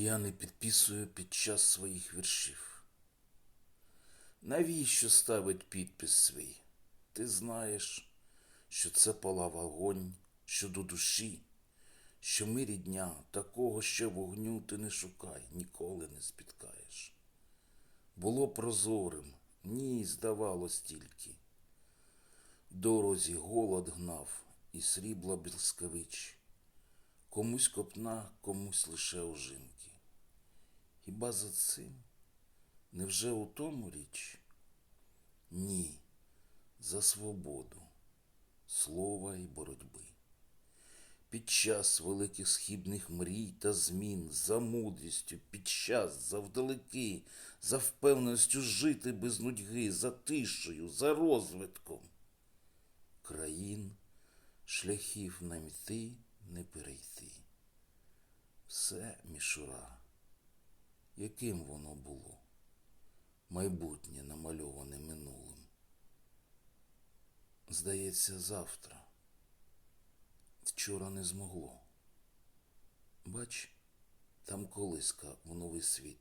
я не підписую під час своїх віршів. Навіщо ставить підпис свій? Ти знаєш, що це палав вогонь, що до душі, що ми рідня, такого ще вогню ти не шукай, ніколи не спіткаєш. Було прозорим, ні, здавалось тільки. Дорозі голод гнав і срібла блискавич. Комусь копна, комусь лише ожинки. Хіба за цим? Невже у тому річ? Ні, за свободу, слова і боротьби. Під час великих східних мрій та змін, за мудрістю, під час, завдалеки, за впевненістю жити без нудьги, за тишею, за розвитком. Країн, шляхів нам йти, не перейти. Все мішура. Яким воно було? Майбутнє намальоване минулим. Здається, завтра. Вчора не змогло. Бач, там колиска в новий світ